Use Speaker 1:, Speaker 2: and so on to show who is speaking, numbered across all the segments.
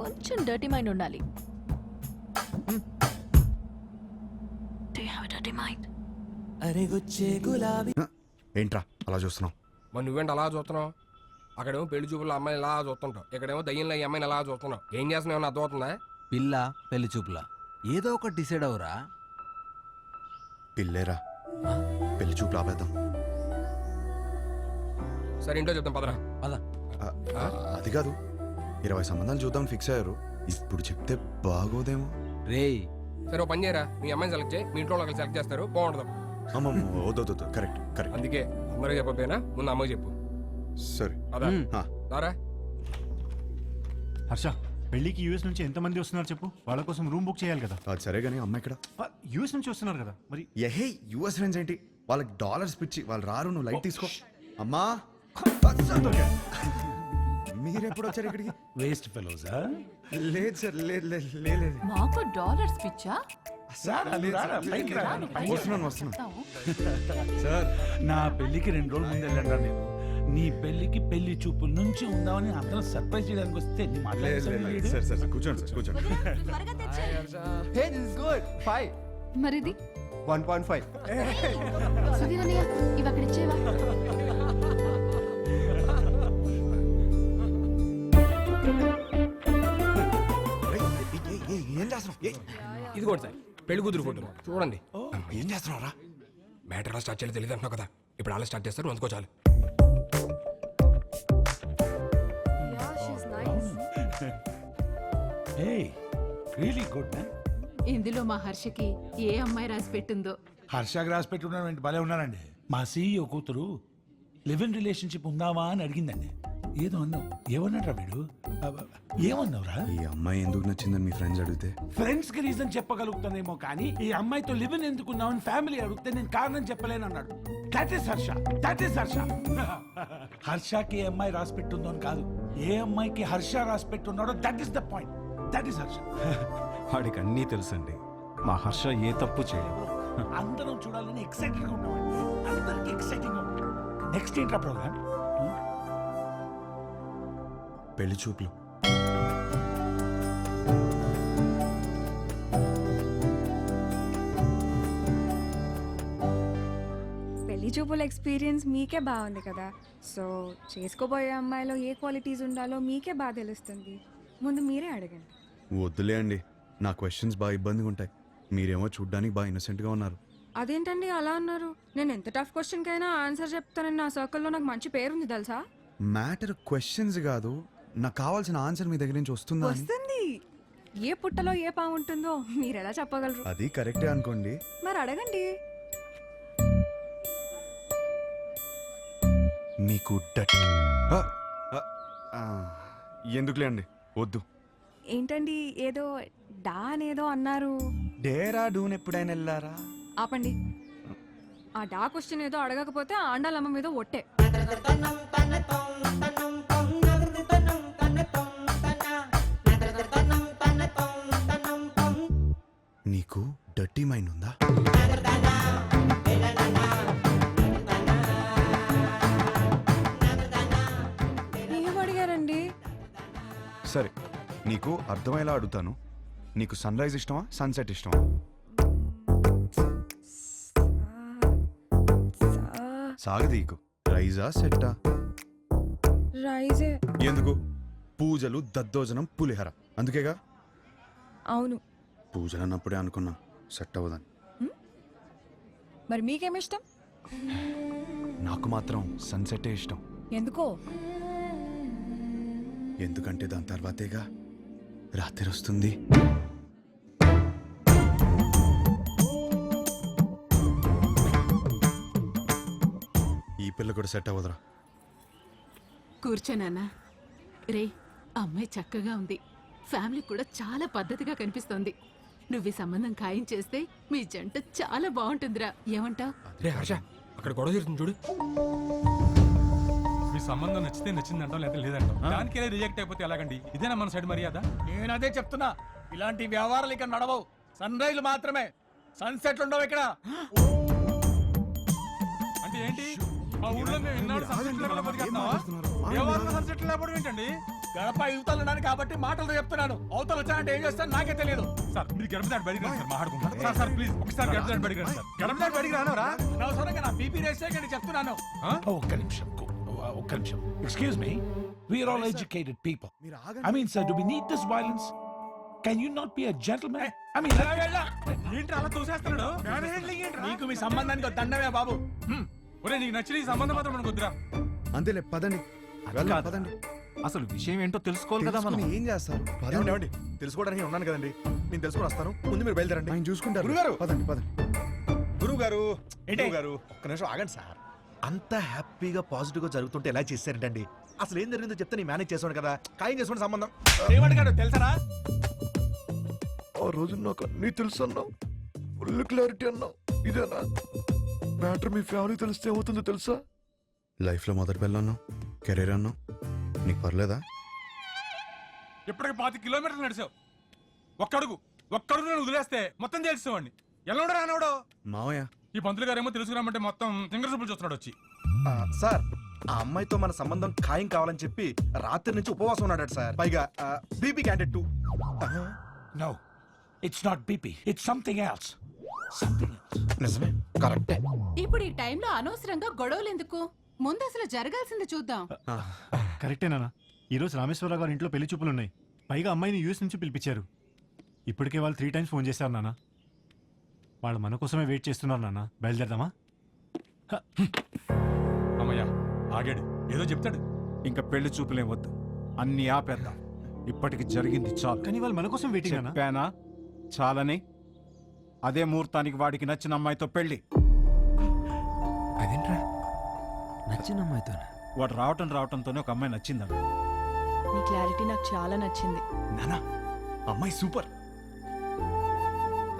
Speaker 1: కొంచెం dirty mind ఉండాలి.
Speaker 2: అరే గుచ్చే గులాబీ.
Speaker 3: ఏంట్రా అలా చూస్తున్నావు?
Speaker 4: మరి నువ్వేంటి అలా చూస్తున్నావు? అక్కడేమో పెళ్ళి చూపుల అమ్మాయిని ఇలా చూస్తుంటావు. ఇక్కడేమో దయ్యంలో ఈ అమ్మాయిని ఎలా చూస్తున్నావు. ఏం చేస్తున్నావు? ఏమన్నా అర్థమవుతుందా?
Speaker 2: పిల్ల పెళ్ళి చూపుల. ఏదో ఒకటి డిసైడ్ అవరా.
Speaker 3: పిల్లేరా? పెళ్ళి చూపు ఆపేద్దాం.
Speaker 4: సరే ఇంట్లో చెప్తాం పదరా.
Speaker 2: పద.
Speaker 3: అది కాదు. ఇరవై సంబంధాలు చూద్దాం ఫిక్స్ అయ్యారు. ఇప్పుడు చెప్తే బాగోదేమో.
Speaker 2: రేయ్.
Speaker 4: సరే ఓ పని చేయరా? మీ అమ్మాయిని సెలెక్ట్ చేయి. మీ ఇంట్లో వాళ్ళకి సెలెక్ట్ చేస్తారు. బాగుంటుంది.
Speaker 3: అమ్మమ్మ వద్దొద్దు కరెక్ట్ కరెక్ట్
Speaker 4: అందుకే అందరూ చెప్పకపోయినా ముందు అమ్మకి చెప్పు.
Speaker 3: సరే.
Speaker 4: అదా
Speaker 2: మ్.
Speaker 3: ఆ,
Speaker 4: దారా
Speaker 5: హర్ష పెళ్ళికి యూఎస్ నుంచి ఎంతమంది వస్తున్నారు చెప్పు? వాళ్ళ కోసం రూమ్ బుక్ చేయాలి కదా.
Speaker 3: అది సరే కానీ అమ్మ ఇక్కడ
Speaker 5: యూఎస్ నుంచి వస్తున్నారు కదా. మరి
Speaker 3: ఎహే యుఎస్ ఫ్రెండ్స్ ఏంటి? వాళ్ళకి డాలర్స్ పిచ్చి. వాళ్ళు రారు నువ్వు లైట్ తీసుకో. అమ్మా. మీరెప్పుడు వచ్చారు ఇక్కడికి?
Speaker 6: వేస్ట్ ఫెలోజా
Speaker 3: లేదు సార్ లేదు లేదు లేదు లేదు.
Speaker 1: మాకు డాలర్స్ పిచ్చా?
Speaker 3: లేదు సార్, లేదు, లేదు. వస్తున్నాను వస్తున్నాను. సార్
Speaker 6: నా పెళ్ళికి రెండు రోజులు ముందు వెళ్ళండి నేను. నీ పెళ్ళికి పెళ్ళి చూపుల నుంచి ఉందామని అందరం సర్ప్రైజ్ చేయడానికి వస్తే నీ
Speaker 3: లేదు లేదు, లేదు. సార్ సార్ సార్, కూర్చోండి సార్ కూర్చోండి.
Speaker 7: Hey, this is good. Five.
Speaker 1: మరిది?
Speaker 7: 1.5.
Speaker 1: సుధీర్ అన్నయ్య ఇవి అక్కడ ఇచ్చేవా?
Speaker 4: ఇది కూడా సార్. పెళ్ళి కూతురు ఫోటో చూడండి.
Speaker 3: ఏం చేస్తున్నావు రా
Speaker 4: మ్యాటర్ ఎలా స్టార్ట్ చేయాలో తెలియదు అంటున్నావు కదా. ఇప్పుడు అలా స్టార్ట్ చేస్తారు అందుకో చాలు.
Speaker 8: ఇందులో మా హర్షకి ఏ అమ్మాయి రాసి పెట్టిందో.
Speaker 6: హర్షాగ్ రాసి పెట్టున్నాడు భలే ఉన్నారండి. మా సీఈఓ కూతురు లివ్ ఇన్ రిలేషన్షిప్ ఉందావా అని అడిగిందండి. ఏదో అన్నావు. ఏమన్నాడు వీడు? ఏమన్నావురా?
Speaker 3: ఈ అమ్మాయి ఎందుకు నచ్చిందని మీ ఫ్రెండ్స్ అడిగితే?
Speaker 6: ఫ్రెండ్స్కి రీజన్ చెప్పగలుగుతానేమో కానీ ఈ అమ్మాయితో లివ్ ఇన్ ఎందుకున్నావని ఫ్యామిలీ అడిగితే నేను కారణం చెప్పలేను అన్నాడు that is Harsha. That is Harsha. హర్షకి ఏ అమ్మాయి రాసి పెట్టుందో అని కాదు. ఏ అమ్మాయికి హర్ష రాసి పెట్టున్నాడో that is the point that is Harsha.
Speaker 9: వాడికి అన్నీ తెలుసండి. మా హర్ష ఏ తప్పు చేయదు.
Speaker 6: అందరం చూడాలని ఎక్సైటెడ్గా ఉన్నామండి. అందరికి ఎక్సైటింగ్ నెక్స్ట్ ఏంట్రా ప్రోగ్రామ్
Speaker 3: పెళ్ళి చూపులు.
Speaker 9: పెళ్ళి చూపుల ఎక్స్పీరియన్స్ మీకే బాగుంది కదా. సో చేసుకోబోయే అమ్మాయిలో ఏ క్వాలిటీస్ ఉండాలో మీకే బాగా తెలుస్తుంది. ముందు మీరే అడగండి.
Speaker 3: వద్దులే అండి. నా క్వశ్చన్స్ బాగా ఇబ్బందిగా ఉంటాయి. మీరేమో చూడ్డానికి బాగా ఇన్నసెంట్గా ఉన్నారు.
Speaker 9: అదేంటండి అలా అన్నారు? నేను ఎంత టఫ్ క్వశ్చన్కైనా ఆన్సర్ చెప్తానని నా సర్కిల్లో నాకు మంచి పేరుంది తెలుసా?
Speaker 3: మ్యాటర్ క్వశ్చన్స్ కాదు. నాకు కావాల్సిన ఆన్సర్ మీ దగ్గర నుంచి వస్తుందా అని?
Speaker 9: వస్తుంది. ఏ పుట్టలో ఏ పాము ఉంటుందో మీరు ఎలా చెప్పగలరు?
Speaker 3: అది కరెక్టే అనుకోండి.
Speaker 9: మరి అడగండి.
Speaker 3: మీకు డట్. ఆ, ఆ, ఆ, ఎందుకులే అండి? వద్దు.
Speaker 9: ఏంటండి ఏదో డా అనేదో అన్నారు.
Speaker 3: డేరా డూన్ ఎప్పుడైనా వెళ్ళారా?
Speaker 9: ఆపండి. ఆ డా క్వశ్చన్ ఏదో అడగకపోతే ఆ ఆండాలమ్మ మీద ఒట్టే.
Speaker 3: నీకు డర్టీ మైండ్ ఉందా?
Speaker 9: ఏం అడిగారండి?
Speaker 3: సరే నీకు అర్థమయ్యేలా అడుగుతాను. నీకు సన్ రైజ్ ఇష్టమా సన్సెట్ ఇష్టమా? సాగదీకు రైజా సెట్టా?
Speaker 9: రైజే.
Speaker 3: ఎందుకు? పూజలు దద్దోజనం పులిహర. అందుకేగా?
Speaker 9: అవును.
Speaker 3: పూజలు అన్నప్పుడే అనుకున్నాం. సెట్ అవ్వదని.
Speaker 9: మరి మీకేమిష్టం?
Speaker 3: నాకు మాత్రం సన్సెటే ఇష్టం.
Speaker 9: ఎందుకో?
Speaker 3: ఎందుకంటే దాని తర్వాతేగా రాత్రి వస్తుంది ఈ పిల్ల కూడా సెట్ అవ్వదురా.
Speaker 8: కూర్చోనానా రే అమ్మాయి చక్కగా ఉంది. ఫ్యామిలీ కూడా చాలా పద్ధతిగా కనిపిస్తోంది. నువ్వు ఈ సంబంధం ఖాయం చేస్తే మీ జంట చాలా బాగుంటుందిరా. ఏమంటావ్
Speaker 4: రే హర్ష అక్కడ గొడవ జరుగుతుంది చూడు.
Speaker 10: మీ సంబంధం నచ్చితే నచ్చింది అంటాం లేదా లేదంటాం దానికే రిజెక్ట్ అయిపోతే ఎలాగండి? ఇదేనా మన సైడ్ మర్యాద?
Speaker 11: నేను అదే చెప్తున్నా. ఇలాంటి వ్యవహారాలు ఇక్కడ నడవవు. సన్ రైజ్ మాత్రమే. సన్సెట్లు ఉండవు ఇక్కడ.
Speaker 10: అంటే ఏంటి? మా ఊళ్ళో మేము ఎన్నాడు సన్సెట్ లేకుండా బతికేస్తున్నావా? దేవాలయంలో సన్సెట్ లేకపోవడం ఏంటండి?
Speaker 11: గడప యువతలు ఉన్నాను కాబట్టి మాటలతో చెప్తున్నాను. అవతలు వచ్చానంటే ఏం చేస్తాను నాకే తెలియదు.
Speaker 10: సార్ మీరు గడప దాటి బయటికి రండి సార్ మాట్లాడుకుంటాం సార్ సార్ ప్లీజ్ ఒకసారి గడప దాటి బయటికి రండి సార్. గడప దాటి బయటికి రానవరా?
Speaker 11: అనవసరంగా నా బీపీ రేసే కానీ చెప్తున్నాను.
Speaker 6: ఒక్క నిమిషం ఒక్క నిమిషం. Excuse me we are all educated people I mean sir do we need this violence can you not be a gentlemen I mean
Speaker 10: ఏంటి అలా తోసేస్తున్నాడు? ఏంట్రా?
Speaker 11: నీకు మీ సంబంధానికి దండమే బాబు. హ్మ్.
Speaker 10: ఒరే నీకు నచ్చిన ఈ సంబంధం మాత్రం మనకు వద్దురా
Speaker 3: అంతేలే పదండి. పదండి.
Speaker 5: అసలు విషయం ఏంటో తెలుసుకోవాలి కదా మనం.
Speaker 3: ఏం చేస్తారు? పదండి
Speaker 7: తెలుసుకోవడానికి ఉన్నాను కదండి. నేను తెలుసుకొని వస్తాను. ముందు మీరు బయలుదేరండి.
Speaker 3: ఆయన చూసుకుంటారు.
Speaker 7: గురుగారు!
Speaker 3: పదండి పదండి.
Speaker 7: గురువు గారు
Speaker 11: ఏంటి?
Speaker 7: గారు ఒక్క నిమిషం ఆగండి సార్. అంత హ్యాపీగా పాజిటివ్గా జరుగుతుంటే ఎలా చేశారంటండి? అసలు ఏం జరిగిందో చెప్తే నేను మేనేజ్ చేసాను కదా. ఖాయం చేసుకోండి సంబంధం.
Speaker 11: ఏమడిగాడు తెలుసరా?
Speaker 7: ఆ రోజు నాకు అన్నీ తెలుసు అన్నావు. ఫుల్ క్లారిటీ అన్నావు. ఇదేనా? మ్యాటర్ మీ ఫ్యామిలీ తెలిస్తే ఏమవుతుందో తెలుసా?
Speaker 3: లైఫ్లో మొదటి పిల్ల అన్నావు. కెరీర్ అన్నావు. నీకు పర్లేదా?
Speaker 10: ఇప్పటికి పాతి కిలోమీటర్లు నడిచావు. ఒక్కడుగు ఒక్కడుగు నేను వదిలేస్తే మొత్తం తెలుసుకోండి ఎలా ఉండరా రానవడో
Speaker 3: మావయ్య.
Speaker 10: ఈ పంతులు గారేమో తెలుసుకురామంటే మొత్తం ఫింగర్ సూపులు చూస్తున్నాడు వచ్చి.
Speaker 7: ఆ, సార్ ఆ అమ్మాయితో మన సంబంధం ఖాయం కావాలని చెప్పి రాత్రి నుంచి ఉపవాసం ఉన్నాడు సార్. పైగా BP candied too
Speaker 6: no it's not BP it's something else something else
Speaker 7: నిజమే కరెక్టే.
Speaker 8: ఇప్పుడు ఈ టైంలో అనవసరంగా గొడవలు ఎందుకు? ముందు అసలు జరగాల్సింది చూద్దాం.
Speaker 5: కరెక్టేనా ఈరోజు రామేశ్వరరావు గారి ఇంట్లో పెళ్ళి చూపులు ఉన్నాయి పైగా అమ్మాయిని యూఎస్ నుంచి పిలిపించారు. ఇప్పటికే వాళ్ళు త్రీ టైమ్స్ ఫోన్ చేశారు నాన్న. వాళ్ళు మన కోసమే వెయిట్ చేస్తున్నారు నాన్న. బయలుదేరదామా?
Speaker 10: అమ్మయ్యా ఆగాడు. ఏదో చెప్తాడు.
Speaker 12: ఇంకా పెళ్ళి చూపులేం వద్దు. అన్ని ఆపేద్దాం. ఇప్పటికి జరిగింది చాలు.
Speaker 5: కానీ వాళ్ళు మన కోసం వెయిటింగ్ అన్న
Speaker 12: చెప్పానా? చాలని. అదే ముహూర్తానికి వాడికి నచ్చిన అమ్మాయితో పెళ్ళి.
Speaker 4: అదేంట్రా?
Speaker 2: నచ్చిన అమ్మాయితో
Speaker 12: వాడు రావటం రావటంతోనే ఒక అమ్మాయి నచ్చిందన్న
Speaker 1: నీ క్లారిటీ నాకు చాలా నచ్చింది.
Speaker 7: నానా అమ్మాయి సూపర్.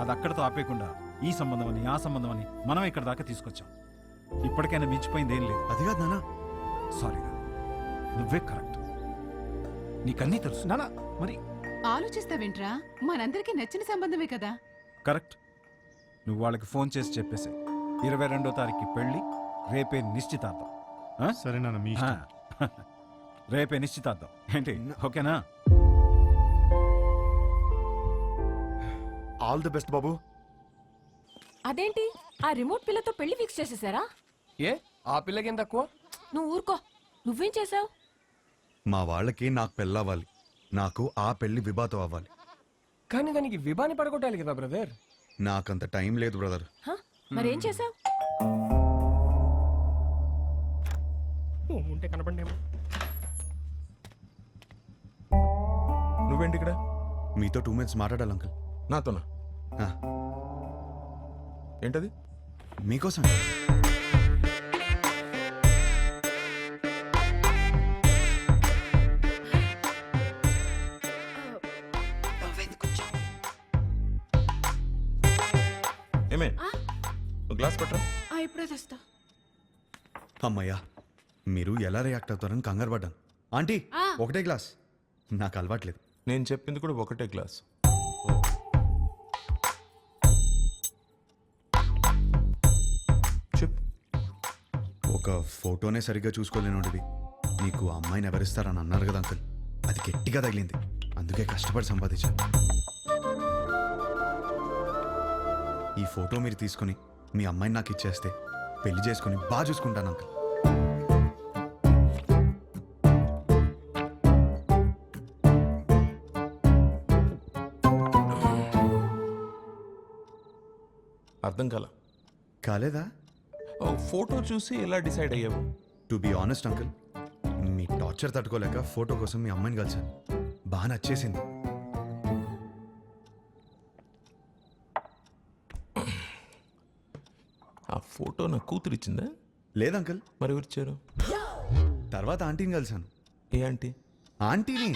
Speaker 12: అది అక్కడితో ఆపేయకుండా ఈ సంబంధం అని ఆ సంబంధం అని మనం ఇక్కడ దాకా తీసుకొచ్చాం. ఇప్పటికైనా మించిపోయింది ఏం లేదు.
Speaker 3: అది కాదు నాన్న.
Speaker 12: సారీరా నువ్వే కరెక్ట్. నీకన్నీ తెలుసు.
Speaker 5: నాన్న మరి?
Speaker 8: ఆలోచిస్తావేంట్రా మనందరికీ నచ్చిన సంబంధమే కదా.
Speaker 12: కరెక్ట్ నువ్వు వాళ్ళకి ఫోన్ చేసి చెప్పేసి. ఇరవై రెండో తారీఖు పెళ్ళి రేపే నిశ్చితార్థం?
Speaker 5: సరే నాన్న మీ. ఇష్టం.
Speaker 12: రేపే నిశ్చితార్థం. ఏంటి? ఓకేనా?
Speaker 10: ఆల్ ది బెస్ట్ బాబు.
Speaker 13: అదేంటి? ఆ రిమోట్ పిల్లతో పెళ్ళి ఫిక్స్ చేసేసారా?
Speaker 14: ఏ? ఆ పిల్లకి తక్కువ?
Speaker 13: నువ్వు ఊరుకో. నువ్వేం చేసావు
Speaker 3: మా వాళ్ళకి నాకు పెళ్ళవ్వాలి నాకు ఆ పెళ్ళి విభాతో అవ్వాలి.
Speaker 14: కానీ దానికి విభాని పడగొట్టాలి కదా బ్రదర్.
Speaker 3: నాకంత టైం లేదు బ్రదర్.
Speaker 13: మరేం చేసావు
Speaker 14: ఉంటే కనపడేమో
Speaker 10: నువ్వేంటి ఇక్కడ?
Speaker 3: మీతో టూ మినిట్స్ మాట్లాడాలి అంకుల్
Speaker 10: నాతోనా?
Speaker 3: ఆ,
Speaker 10: ఏంటది?
Speaker 3: మీకోసం.
Speaker 10: ఏమే? ఒక గ్లాస్ పట్టరా
Speaker 13: ఇప్పుడే తెస్తా.
Speaker 3: అమ్మయ్యా. మీరు ఎలా రియాక్ట్ అవుతారని కంగారు పడ్డాను. ఆంటీ ఒకటే గ్లాస్. నాకు అలవాట్లేదు.
Speaker 10: నేను చెప్పింది కూడా ఒకటే గ్లాస్. చెప్పు
Speaker 3: ఒక ఫోటోనే సరిగ్గా చూసుకోలేనోడివి నీకు ఆ అమ్మాయిని ఎవరిస్తారని అన్నారు కదా అంకుల్. అది గట్టిగా తగిలింది. అందుకే కష్టపడి సంపాదించాను. ఈ ఫోటో మీరు తీసుకుని మీ అమ్మాయిని నాకు ఇచ్చేస్తే పెళ్ళి చేసుకుని బాగా చూసుకుంటాను అంకుల్.
Speaker 10: అర్థం కాల.
Speaker 3: కాలేదా?
Speaker 10: ఓ ఫోటో చూసి ఎలా డిసైడ్ అయ్యావు?
Speaker 3: టు బీ ఆనెస్ట్ అంకుల్ మీ టార్చర్ తట్టుకోలేక ఫోటో కోసం మీ అమ్మాయిని కలిసాను బాగా నచ్చేసింది.
Speaker 10: ఆ ఫోటో నా కూతురు ఇచ్చిందా?
Speaker 3: లేదు అంకుల్.
Speaker 10: మరి ఎవరిచ్చారు
Speaker 3: తర్వాత ఆంటీని కలిసాను
Speaker 10: ఏ ఆంటీ?
Speaker 3: ఆంటీని?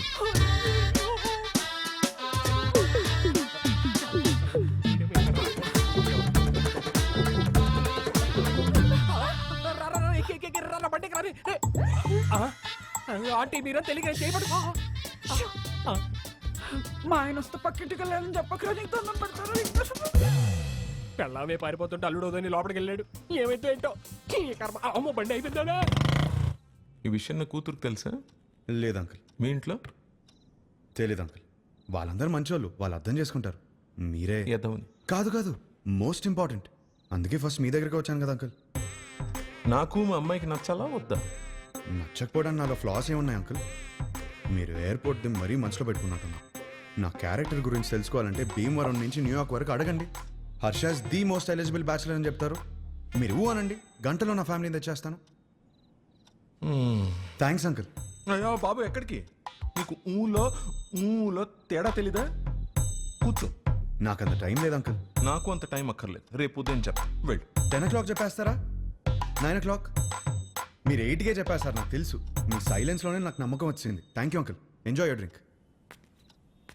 Speaker 14: ఆంటీ మీరే తెలియక చేయబడు
Speaker 15: మా ఆయన వస్తే పక్కింటికి వెళ్ళాలని చెప్పకరా నీకు దండం పెడతారా?
Speaker 14: పెళ్ళామే పారిపోతుంటే అల్లుడు వదని లోపలికి వెళ్ళాడు. ఏమైతే ఏంటో? ఈ కర్మ. అమ్మో బండి అయిపోయిందా
Speaker 10: ఈ విషయం నా కూతురుకు తెలుసా?
Speaker 3: లేదు అంకుల్.
Speaker 10: మీ ఇంట్లో?
Speaker 3: తెలీదు అంకుల్. వాళ్ళందరూ మంచోళ్ళు. వాళ్ళు అర్థం చేసుకుంటారు. మీరే.
Speaker 10: ఎదవని
Speaker 3: కాదు కాదు. Most important. అందుకే ఫస్ట్ మీ దగ్గరికి వచ్చాను కదా అంకుల్.
Speaker 10: నాకు మా అమ్మాయికి నచ్చాలా వద్దా?
Speaker 3: నచ్చకపోవడానికి నాలో ఫ్లాస్ ఏమున్నాయి అంకుల్ మీరు ఎయిర్పోర్ట్ ది మరీ మనసులో పెట్టుకున్నట్టున్నా. నా క్యారెక్టర్ గురించి తెలుసుకోవాలంటే భీమవరం నుంచి న్యూయార్క్ వరకు అడగండి. Harsha's the most eligible bachelor అని చెప్తారు. మీరు ఊ అనండి గంటలో నా ఫ్యామిలీని తెచ్చేస్తాను. థ్యాంక్స్ అంకుల్
Speaker 10: అయ్యో బాబు ఎక్కడికి? నీకు ఊలో ఊలో తేడా తెలీదా? కూర్చో.
Speaker 3: నాకు అంత టైం లేదు అంకుల్
Speaker 10: నాకు అంత టైం అక్కర్లేదు. రేపు ఉదయం చెప్తా వెళ్ళు.
Speaker 3: టెన్ ఓ క్లాక్ చెప్పేస్తారా? నైన్ ఓ క్లాక్ మీరు ఎయిట్కే సార్ నాకు తెలుసు. మీ సైలెన్స్లోనే నాకు నమ్మకం వచ్చింది. Thank you uncle enjoy your drink